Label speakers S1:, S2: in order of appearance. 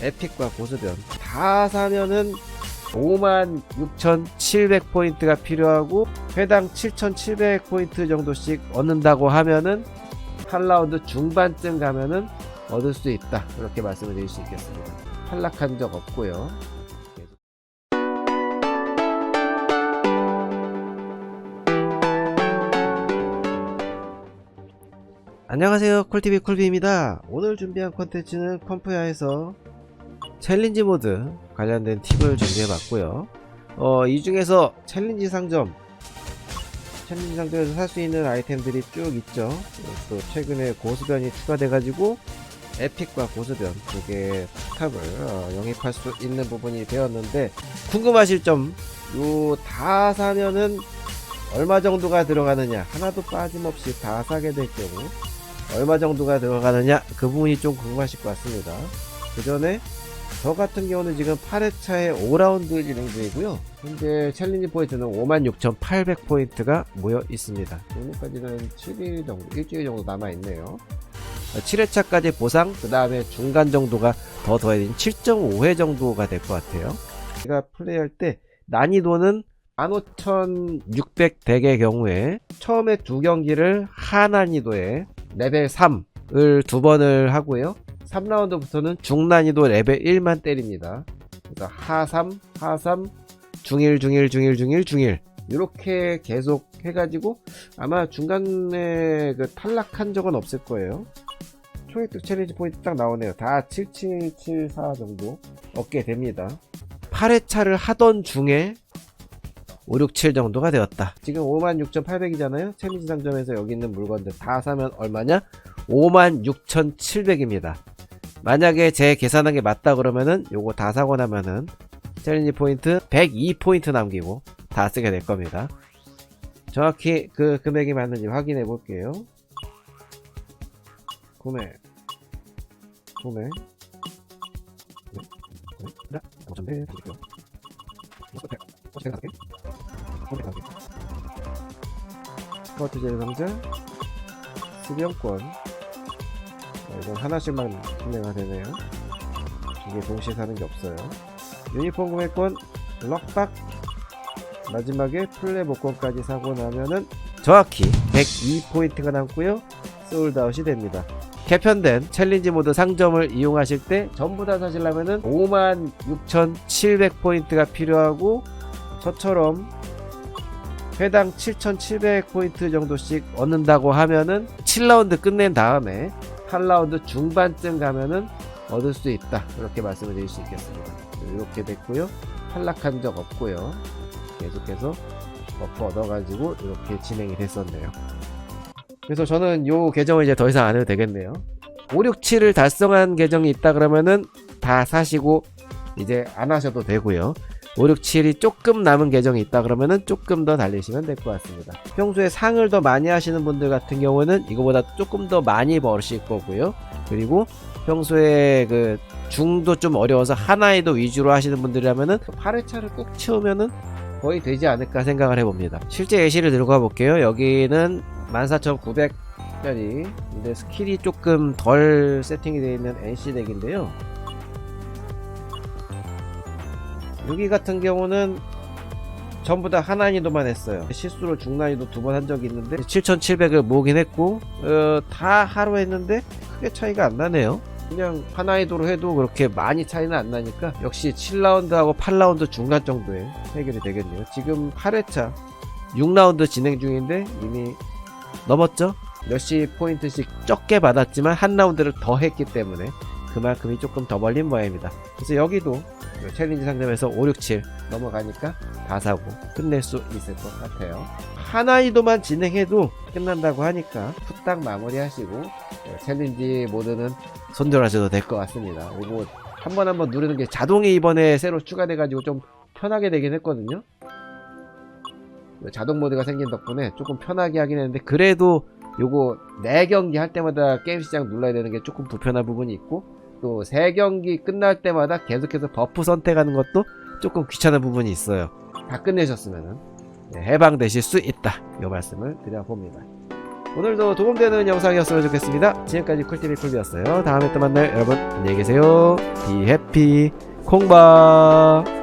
S1: 에픽과 고수변. 다 사면은 56,700포인트가 필요하고 회당 7,700포인트 정도씩 얻는다고 하면은 8라운드 중반쯤 가면은 얻을 수 있다. 이렇게 말씀을 드릴 수 있겠습니다. 탈락한 적 없고요 안녕하세요. 콜TV 콜비입니다. 오늘 준비한 콘텐츠는 컴프야에서 챌린지 모드 관련된 팁을 준비해봤고요. 어, 이 중에서 챌린지 상점 챌린지 상점에서 살 수 있는 아이템들이 쭉 있죠. 또 최근에 고수변이 추가돼가지고 에픽과 고수변 두개 탑을 어, 영입할 수 있는 부분이 되었는데 궁금하실 점 요 다 사면은 얼마 정도가 들어가느냐. 하나도 빠짐없이 다 사게 될 경우 얼마 정도가 들어가느냐 그 부분이 좀 궁금하실 것 같습니다. 그 전에 저 같은 경우는 지금 8회차에 5라운드 진행 중이고요. 현재 챌린지 포인트는 56,800포인트가 모여 있습니다. 오늘까지는 7일 정도 일주일 정도 남아 있네요. 7회차까지 보상 그 다음에 중간 정도가 더 더해진 7.5회 정도가 될 것 같아요. 제가 플레이할 때 난이도는 15,600 덱의 경우에 처음에 두 경기를 하난이도에 레벨 3을 두 번을 하고요. 3라운드부터는 중난이도 레벨 1만 때립니다. 그래서 하3 하3 중일 중일 중일 중일 중일. 이렇게 계속 해가지고 아마 중간에 그 탈락한 적은 없을 거예요. 초획득 챌린지 포인트 딱 나오네요. 다 7774 정도 얻게 됩니다. 8회차를 하던 중에 567 정도가 되었다. 지금 56,800이잖아요. 챌린지 상점에서 여기 있는 물건들 다 사면 얼마냐? 56,700입니다. 만약에 제 계산한 게 맞다 그러면은 요거 다 사고 나면은 챌린지 포인트 102포인트 남기고 다 쓰게 될 겁니다. 정확히 그 금액이 맞는지 확인해 볼게요. 구매 구매 구매 구매 자, 5,100드 스커트 제일 상자 수령권. 자, 이건 하나씩만 구매가 되네요. 이게 동시에 사는 게 없어요. 유니폼 구매권 럭박. 마지막에 플레 복권까지 사고 나면은 정확히 102포인트가 남고요. 소울드아웃이 됩니다. 개편된 챌린지 모드 상점을 이용하실 때 전부 다 사시려면은 56,700포인트가 필요하고 저처럼 회당 7,700포인트 정도씩 얻는다고 하면은 7라운드 끝낸 다음에 8라운드 중반쯤 가면은 얻을 수 있다. 이렇게 말씀을 드릴 수 있겠습니다. 이렇게 됐고요. 탈락한 적 없고요. 계속해서 버프 얻어가지고 이렇게 진행이 됐었네요. 그래서 저는 요 계정을 이제 더 이상 안 해도 되겠네요. 567을 달성한 계정이 있다 그러면은 다 사시고 이제 안 하셔도 되고요. 567이 조금 남은 계정이 있다 그러면은 조금 더 달리시면 될 것 같습니다. 평소에 상을 더 많이 하시는 분들 같은 경우는 이거보다 조금 더 많이 버실 거고요. 그리고 평소에 그 중도 좀 어려워서 하나에도 위주로 하시는 분들이라면은 8회차를 꼭 채우면은 거의 되지 않을까 생각을 해봅니다. 실제 예시를 들고 가볼게요. 여기는 14,900짜리 근데 스킬이 조금 덜 세팅이 되어 있는 NC 덱인데요. 여기 같은 경우는 전부 다 하난이도만 했어요. 실수로 중난이도 두 번 한 적이 있는데 7,700을 모으긴 했고 어, 다 하루 했는데 크게 차이가 안 나네요. 그냥 하나이도로 해도 그렇게 많이 차이는 안 나니까 역시 7라운드하고 8라운드 중간 정도에 해결이 되겠네요. 지금 8회차 6라운드 진행 중인데 이미 넘었죠? 몇십 포인트씩 적게 받았지만 한 라운드를 더 했기 때문에 그만큼이 조금 더 벌린 모양입니다. 그래서 여기도 챌린지 상점에서 5, 6, 7 넘어가니까 다 사고 끝낼 수 있을 것 같아요. 하나이도만 진행해도 끝난다고 하니까 후딱 마무리하시고 어, 챌린지 모드는 손절하셔도 될 것 같습니다. 이거 한번 한번 누르는 게 자동이 이번에 새로 추가돼가지고 좀 편하게 되긴 했거든요. 자동 모드가 생긴 덕분에 조금 편하게 하긴 했는데 그래도 요거 4경기 할 때마다 게임 시작 눌러야 되는 게 조금 불편한 부분이 있고 또 3경기 끝날 때마다 계속해서 버프 선택하는 것도 조금 귀찮은 부분이 있어요 다 끝내셨으면은 네, 해방되실 수 있다 이 말씀을 드려봅니다 오늘도 도움되는 영상이었으면 좋겠습니다. 지금까지 쿨TV 쿨비였어요. 다음에 또 만나요. 여러분 안녕히 계세요. 비해피 콩바